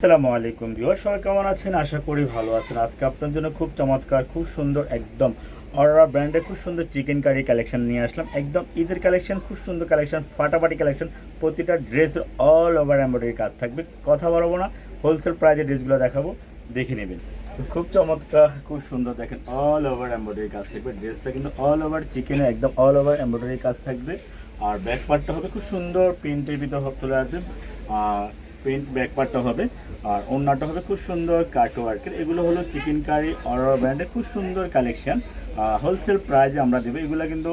আসসালামু আলাইকুম ভিউয়ার সবাই কেমন আছেন? আশা করি ভালো আছেন। আজকে আপনার জন্য খুব চমৎকার, খুব সুন্দর, একদম অররা ব্র্যান্ডের খুব সুন্দর চিকেন কারি কালেকশন নিয়ে আসলাম। একদম ঈদের কালেকশন খুব সুন্দর কালেকশন ফাটাফাটি কালেকশন প্রতিটা ড্রেস অল ওভার এমব্রয়ডারি কাজ থাকবে। কথা বলব না হোলসেল প্রাইজে ড্রেসগুলো দেখাবো, দেখে নেবেন। খুব চমৎকার, খুব সুন্দর, দেখেন অল ওভার এমব্রয়ডারি কাজ থাকবে। ড্রেসটা কিন্তু অল ওভার চিকেনে একদম অল ওভার এমব্রয়ডারি কাজ থাকবে। আর ব্যাক পার্টটা হবে খুব সুন্দর প্রিন্টের ভিতর চলে আসবে। আর প্রিন্ট ব্যাক পার্টটা হবে। আর অন্যটা হবে খুব সুন্দর কাটো ওয়ার্কের এগুলো হলো চিকেন কারি অরোরা ব্র্যান্ডের খুব সুন্দর কালেকশন। হোলসেল প্রাইজে আমরা দেবো। এগুলো কিন্তু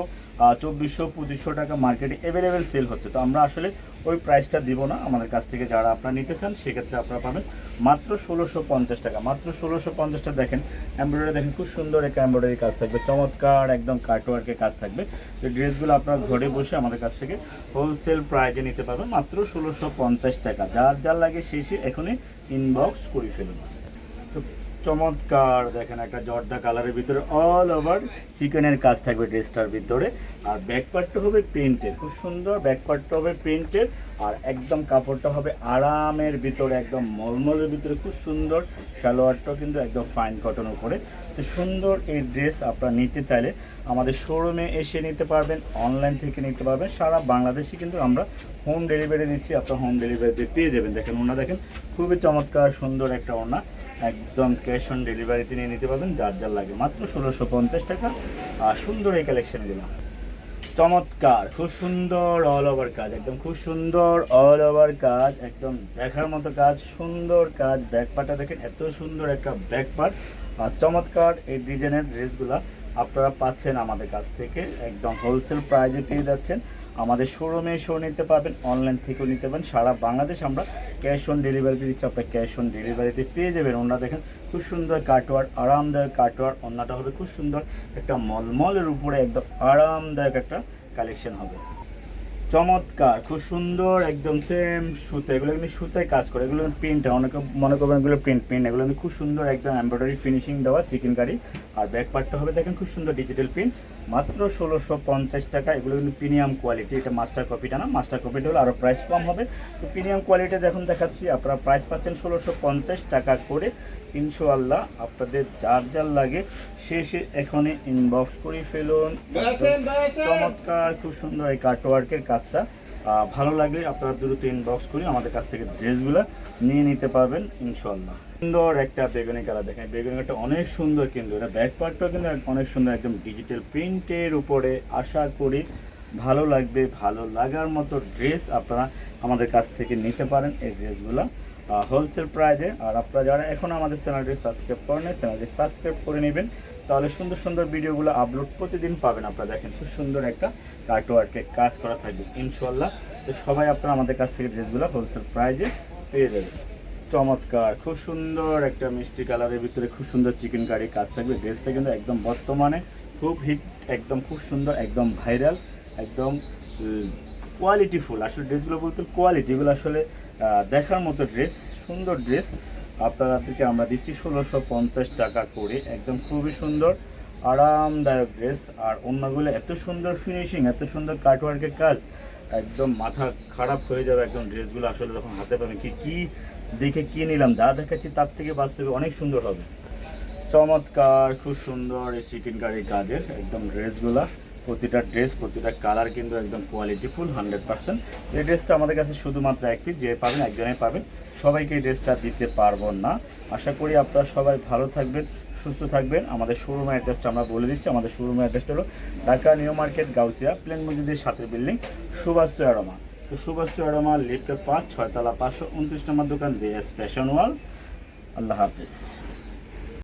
চব্বিশশো, পঁচিশশো টাকা মার্কেটে অ্যাভেলেবেল সেল হচ্ছে। তো আমরা আসলে ওই প্রাইসটা দিব না। আমাদের কাছ থেকে যারা আপনারা নিতে চান, সেক্ষেত্রে আপনারা পাবেন মাত্র ষোলোশো পঞ্চাশ টাকা। মাত্র ষোলোশো পঞ্চাশটা দেখেন। এমব্রয়ডারি দেখেন, খুব সুন্দর একটা এমব্রয়ডারি কাজ থাকবে। চমৎকার একদম কাটওয়ার্কের কাজ থাকবে। তো ড্রেসগুলো আপনারা ঘরে বসে আমাদের কাছ থেকে হোলসেল প্রাইজে নিতে পারবেন। মাত্র ষোলোশো পঞ্চাশ টাকা। যার যার লাগে শেষে এখনই ইনবক্স করে ফেলুন। তো চমৎকার। দেখেন একটা জর্দা কালারের ভিতরে অল ওভার চিকেনের কাজ থাকবে ড্রেসটার ভিতরে। আর ব্যাক পার্টটা হবে প্রিন্টের খুব সুন্দর। ব্যাক পার্টটা হবে প্রিন্টের আর একদম কাপড়টা হবে আরামের ভিতরে, একদম মলমলের ভিতরে, খুব সুন্দর। সালোয়ারটাও কিন্তু একদম ফাইন কটন উপরে। তো সুন্দর এই ড্রেস আপনারা নিতে চাইলে আমাদের শোরুমে এসে নিতে পারবেন অনলাইন থেকে নিতে পারবেন। সারা বাংলাদেশে কিন্তু আমরা হোম ডেলিভারি দিচ্ছি আপনার হোম ডেলিভারিতে পেয়ে যাবেন। দেখেন ওনা দেখেন, খুবই চমৎকার সুন্দর একটা ওনা। একদম ক্যাশ অন ডেলিভারিতে নিয়ে নিতে পারবেন, যার যার লাগে। মাত্র ষোলোশো পঞ্চাশ টাকা। আর সুন্দর এই কালেকশানগুলো চমৎকার, খুব সুন্দর অল ওভার কাজ, একদম খুব সুন্দর অল ওভার কাজ, একদম দেখার মতো কাজ, সুন্দর কাজ। ব্যাকপারটা দেখেন, এত সুন্দর একটা ব্যাকপার আর চমৎকার এই ডিজাইনের ড্রেসগুলা আপনারা পাচ্ছেন আমাদের কাছ থেকে একদম হোলসেল প্রাইজে পেয়ে যাচ্ছেন। আমাদের শোরুমে শো নিতে পারবেন অনলাইন থেকেও নিতে পারবেন। সারা বাংলাদেশ আমরা ক্যাশ অন ডেলিভারিতে দিচ্ছি, আপনার ক্যাশ অন ডেলিভারিতে পেয়ে যাবেন। ওনারা দেখেন খুব সুন্দর কাটোয়ার আরামদায়ক কাটোয়ার অন্যটা হবে খুব সুন্দর একটা মলমলের উপরে একদম আরামদায়ক একটা কালেকশন হবে। চমৎকার, খুব সুন্দর, একদম সেম সুতো, এগুলো কিন্তু সুতায় কাজ করে, এগুলো প্রিন্ট অনেকে মনে করবেন এগুলো প্রিন্ট প্রিন্ট এগুলো খুব সুন্দর, একদম এমব্রয়ডারি ফিনিশিং দেওয়া, চিকেন কারি, আর ব্যাক পার্টটা হবে দেখেন খুব সুন্দর ডিজিটাল প্রিন্ট মাত্র ষোলোশো পঞ্চাশ টাকা। এগুলো কিন্তু প্রিমিয়াম কোয়ালিটি এটা মাস্টার কপিটা না। মাস্টার কপিটা হলে আরও প্রাইস কম হবে। তো প্রিমিয়াম কোয়ালিটি যখন দেখাচ্ছি। আপনারা প্রাইস পাচ্ছেন ষোলোশো পঞ্চাশ টাকা করে। ইনশাআল্লাহ আপনাদের যার যার লাগে। শেষে এখানে ইনবক্স করে ফেলুন। চমৎকার খুব সুন্দর এই কাটওয়ার্কের কাজটা। ভালো লাগলে আপনারা দ্রুত ইনবক্স করে আমাদের কাছ থেকে ড্রেসগুলো নিয়ে নিতে পারবেন ইনশাল্লাহ সুন্দর একটা বেগুনি কালার দেখেন। বেগুনি কালারটা অনেক সুন্দর কিন্তু। এটা ব্যাক পার্টটাও কিন্তু অনেক সুন্দর, একদম ডিজিটাল প্রিন্টের উপরে। আশা করি ভালো লাগবে, ভালো লাগার মতো ড্রেস আপনারা আমাদের কাছ থেকে নিতে পারেন এই ড্রেসগুলো হোলসেল প্রাইজে আর আপনারা যারা এখন আমাদের চ্যানেলটি সাবস্ক্রাইব করেন চ্যানেলটি সাবস্ক্রাইব করে নেবেন। তাহলে সুন্দর সুন্দর ভিডিওগুলো আপলোড প্রতিদিন পাবেন আপনারা। দেখেন খুব সুন্দর একটা কার্টওয়ার্কে কাজ করা থাকবে ইনশাল্লাহ তো সবাই আপনারা আমাদের কাছ থেকে ড্রেসগুলো হোলসেল প্রাইজে পেয়ে যাবেন। চমৎকার। খুব সুন্দর একটা মিষ্টি কালারের ভিতরে খুব সুন্দর চিকেন কারি কাজ থাকবে। ড্রেসটা কিন্তু একদম বর্তমানে খুব হিট একদম খুব সুন্দর, একদম ভাইরাল একদম কোয়ালিটিফুল আসলে ড্রেসগুলো বলতে কোয়ালিটি এগুলো আসলে দেখার মতো ড্রেস সুন্দর ড্রেস আপনাদেরকে আমরা দিচ্ছি ষোলোশো পঞ্চাশ টাকা করে। একদম খুবই সুন্দর, আরামদায়ক ড্রেস আর অন্যগুলো এত সুন্দর ফিনিশিং এত সুন্দর কাটওয়ার্কের কাজ, একদম মাথা খারাপ হয়ে যাবে একদম ড্রেসগুলো আসলে যখন হাতে পাবেন। কি কি দেখে কি নিলাম। যা দেখাচ্ছি তার থেকে বাস্তবে অনেক সুন্দর হবে। চমৎকার, খুব সুন্দর এই চিকেন কারির কাজের একদম ড্রেসগুলা প্রতিটা ড্রেস প্রতিটা কালার কিন্তু একদম কোয়ালিটি ফুল হান্ড্রেড পার্সেন্ট এই ড্রেসটা আমাদের কাছে শুধুমাত্র এক পিস যে পাবেন একজনে পাবেন সবাইকে এই ড্রেসটা দিতে পারব না। আশা করি আপনারা সবাই ভালো থাকবেন, সুস্থ থাকবেন। আমাদের শোরুমের অ্যাড্রেসটা আমরা বলে দিচ্ছি। আমাদের শোরুমের অ্যাড্রেসটা হলো ঢাকা নিউ মার্কেট গাউচিয়া প্লেন মসজিদের সাথে বিল্ডিং সুবাস্তু অ্যারোমা তো সুবাস্তু অ্যারোমা লিফটের পাঁচ ছয়তলা পাঁচশো উনত্রিশ নম্বর দোকান, জে এস ফ্যাশন ওয়াল। আল্লাহ হাফিজ।